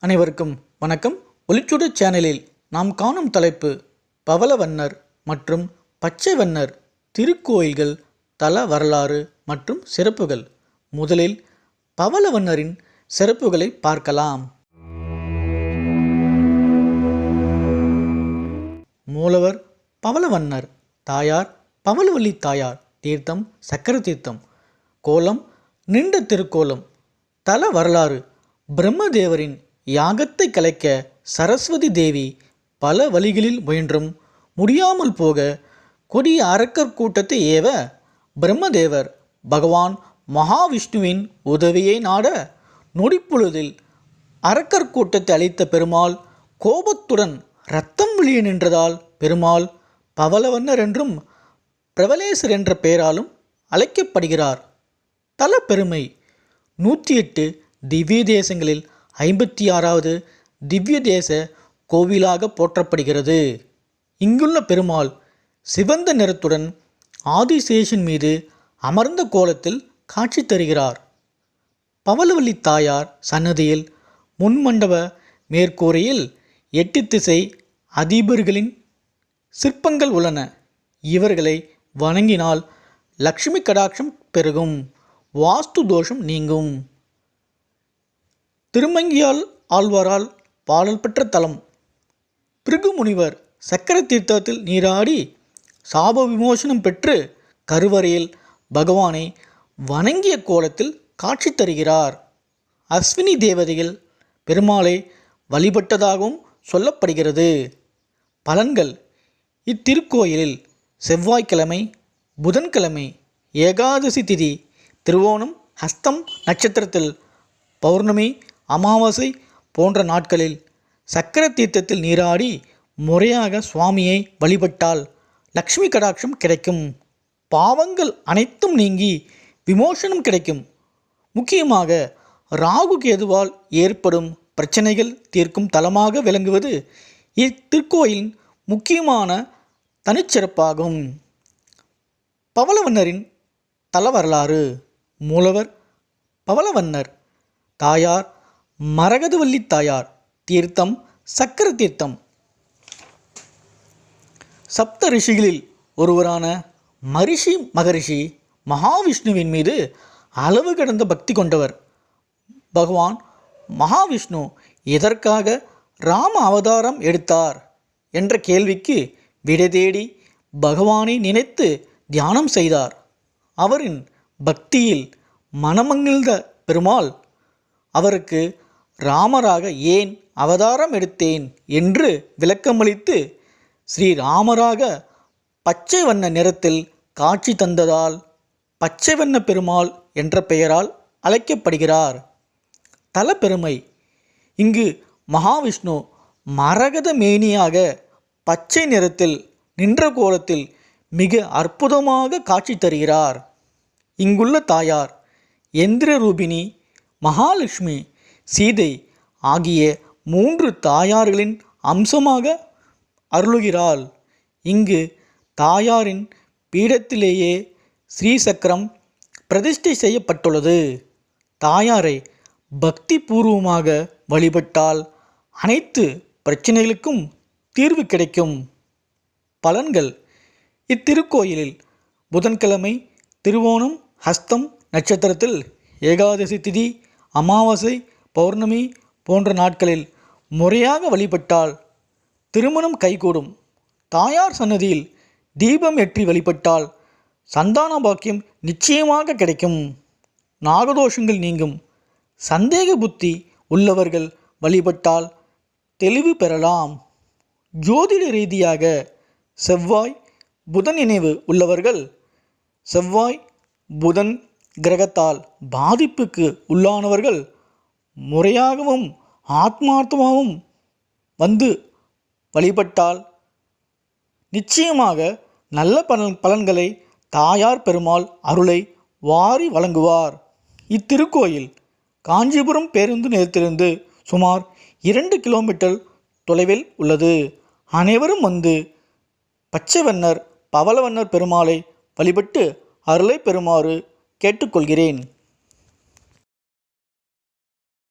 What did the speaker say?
அனைவருக்கும் வணக்கம். ஒளிச்சுடு சேனலில் நாம் காணும் தலைப்பு பவளவன்னர் மற்றும் பச்சைவன்னர் திருக்கோயில்கள் தல வரலாறு மற்றும் சிறப்புகள். முதலில் பவளவண்ணரின் சிறப்புகளை பார்க்கலாம். மூலவர் பவளவன்னர் தாயார் பவளவல்லி தாயார் தீர்த்தம் சக்கர தீர்த்தம் கோலம் நின்ற திருக்கோலம். தல வரலாறு பிரம்மதேவரின் யாகத்தை கலைக்க சரஸ்வதி தேவி பல வழிகளில் முயன்றும். முடியாமல் போக கொடிய அரக்கர் கூட்டத்தை ஏவ பிரம்மதேவர் பகவான் மகாவிஷ்ணுவின் உதவியை நாட நொடிப்பொழுதில் அரக்கர் கூட்டத்தை அளித்த பெருமாள் கோபத்துடன் ரத்தம் வெளியே நின்றதால் பெருமாள் பவலவன்னர் என்றும் பிரபலேசர் என்ற பெயராலும் அழைக்கப்படுகிறார். தல பெருமை நூற்றி எட்டு திவ்ய தேசங்களில் ஐம்பத்தி ஆறாவது திவ்ய தேச கோவிலாக போற்றப்படுகிறது. இங்குள்ள பெருமாள் சிவந்த நிறத்துடன் ஆதிசேஷன் மீது அமர்ந்த கோலத்தில் காட்சி தருகிறார். பவலவல்லி தாயார் சன்னதியில் முன்மண்டப மேற்கூரையில் எட்டு திசை அதிபர்களின் சிற்பங்கள் உள்ளன. இவர்களை வணங்கினால் லக்ஷ்மி கடாட்சம் பெருகும் வாஸ்து தோஷம் நீங்கும். திருமங்கியால் ஆழ்வாரால் பாடல் பெற்ற தலம். பிருகு முனிவர் சக்கர தீர்த்தத்தில் நீராடி சாப விமோசனம் பெற்று கருவறையில் பகவானை வணங்கிய கோலத்தில் காட்சி தருகிறார். அஸ்வினி தேவதைகள் பெருமாளை வழிபட்டதாகவும் சொல்லப்படுகிறது. பலன்கள். இத்திருக்கோயிலில் செவ்வாய்க்கிழமை புதன்கிழமை ஏகாதசி திதி திருவோணம் ஹஸ்தம் நட்சத்திரத்தில் பௌர்ணமி அமாவாசை போன்ற நாட்களில் சக்கர தீர்த்தத்தில் நீராடி முறையாக சுவாமியை வழிபட்டால் லக்ஷ்மி கடாட்சம் கிடைக்கும். பாவங்கள் அனைத்தும் நீங்கி விமோசனம் கிடைக்கும். முக்கியமாக ராகு கேதுவால் ஏற்படும் பிரச்சனைகள் தீர்க்கும் தலமாக விளங்குவது இத்திருக்கோயிலின் முக்கியமான தனிச்சிறப்பாகும். பவளவண்ணரின் தல வரலாறு மூலவர் பவளவண்ணர். தாயார் மரகதவல்லி தாயார் தீர்த்தம் சக்கர தீர்த்தம் சப்த ரிஷிகளில் ஒருவரான மரிஷி மகரிஷி மகாவிஷ்ணுவின் மீது அளவு கடந்த பக்தி கொண்டவர். பகவான் மகாவிஷ்ணு எதற்காக ராம அவதாரம் எடுத்தார் என்ற கேள்விக்கு விடை தேடி பகவானை நினைத்து தியானம் செய்தார். அவரின் பக்தியில் மனமங்கிழ்ந்த பெருமாள் அவருக்கு ராமராக ஏன் அவதாரம் எடுத்தேன் என்று விளக்கமளித்து ஸ்ரீராமராக பச்சை வண்ண நிறத்தில் காட்சி தந்ததால் பச்சை வண்ண பெருமாள் என்ற பெயரால் அழைக்கப்படுகிறார். தல பெருமை இங்கு மகாவிஷ்ணு மரகத மேனியாக பச்சை நிறத்தில் நின்ற கோலத்தில் மிக அற்புதமாக காட்சி தருகிறார். இங்குள்ள தாயார் எந்திர ரூபிணி மகாலட்சுமி சீதை ஆகிய மூன்று தாயார்களின் அம்சமாக அருளுகிறாள். இங்கு தாயாரின் பீடத்திலேயே ஸ்ரீசக்கரம் பிரதிஷ்டை செய்யப்பட்டுள்ளது. தாயாரை பக்தி பூர்வமாக வழிபட்டால் அனைத்து பிரச்சனைகளுக்கும் தீர்வு கிடைக்கும். பலன்கள். இத்திருக்கோயிலில் புதன்கிழமை திருவோணம் ஹஸ்தம் நட்சத்திரத்தில் ஏகாதசி திதி அமாவாசை பௌர்ணமி போன்ற நாட்களில் முறையாக வழிபட்டால் திருமணம் கைகூடும். தாயார் சன்னதியில் தீபம் ஏற்றி வழிபட்டால் சந்தான பாக்கியம் நிச்சயமாக கிடைக்கும். நாகதோஷங்கள் நீங்கும். சந்தேக புத்தி உள்ளவர்கள் வழிபட்டால் தெளிவு பெறலாம். ஜோதிட ரீதியாக செவ்வாய் புதன் இணைவு உள்ளவர்கள் செவ்வாய் புதன் கிரகத்தால் பாதிப்புக்கு உள்ளானவர்கள் முறையாகவும் ஆத்மார்த்தமாகவும் வந்து வழிபட்டால் நிச்சயமாக நல்ல பலன் பலன்களை தாயார் பெருமாள் அருளை வாரி வழங்குவார். இத்திருக்கோயில் காஞ்சிபுரம் பேருந்து நிலையத்திலிருந்து சுமார் இரண்டு கிலோமீட்டர் தொலைவில் உள்ளது. அனைவரும் வந்து பச்சைவண்ணர் பவளவண்ணர் பெருமாளை வழிபட்டு அருளை பெறுமாறு கேட்டுக்கொள்கிறேன்.